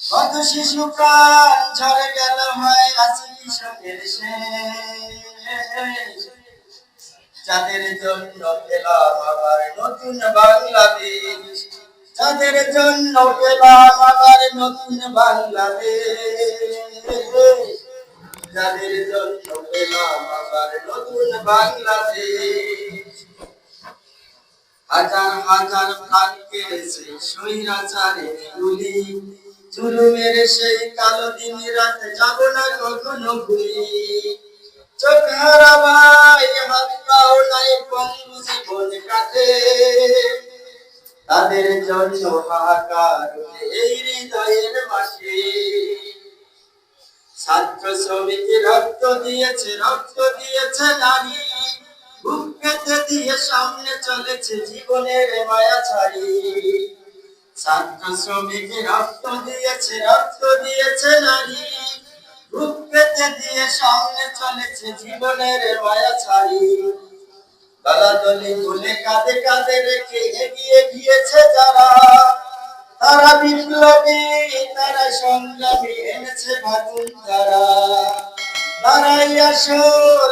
কত শিশু প্রাণ ঝরে গেল হয় কৃষকের শেষ। যাদের জন্য পেলাম আবার নতুন বাংলাদেশ। যাদের জন্য পেলাম আবার নতুন বাংলাদেশ। যাদের জন্য পেলাম আবার নতুন বাংলাদেশ। হাজার হাজার প্রাণ কেড়েছে স্বৈরাচারের গুলি। জুলুমের সেই কালো দিন রাত যাব না কখনো ভুলি চোখ হারাবাই, হাত পাও নাই পঙ্গু জীবন কাটে তাদের জন্য হাহাকার এই হৃদয়ের মাসে ছাত্র শ্রমিক রক্ত দিয়েছে রক্ত দিয়েছে নারী। বুক পেতে দিয়ে সামনে চলেছে জীবনের মায়া ছাড়ি। ছাত্র শ্রমিক দিয়েছে, রক্ত দিয়েছে নারী। বুক দিয়ে সামনে চলেছে জীবনের মায়া ছাড়ি। দলাদলি তুলে কাঁধে কাঁধে রেখে এগিয়ে গিয়েছে যারা। তারা বিপ্লবী, তারা সংগ্রামী এনেছে ভাগুন তারা। তারাই আসল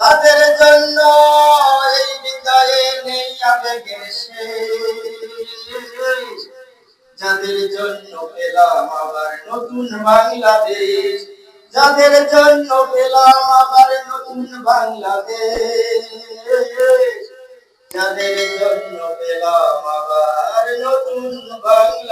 তাদের জন্য এই নেই যাদের জন্য পেলাম আবার নতুন বাংলাদেশ। যাদের জন্য পেলাম আবার নতুন বাংলাদেশ। যাদের জন্য পেলাম আবার নতুন বাংলা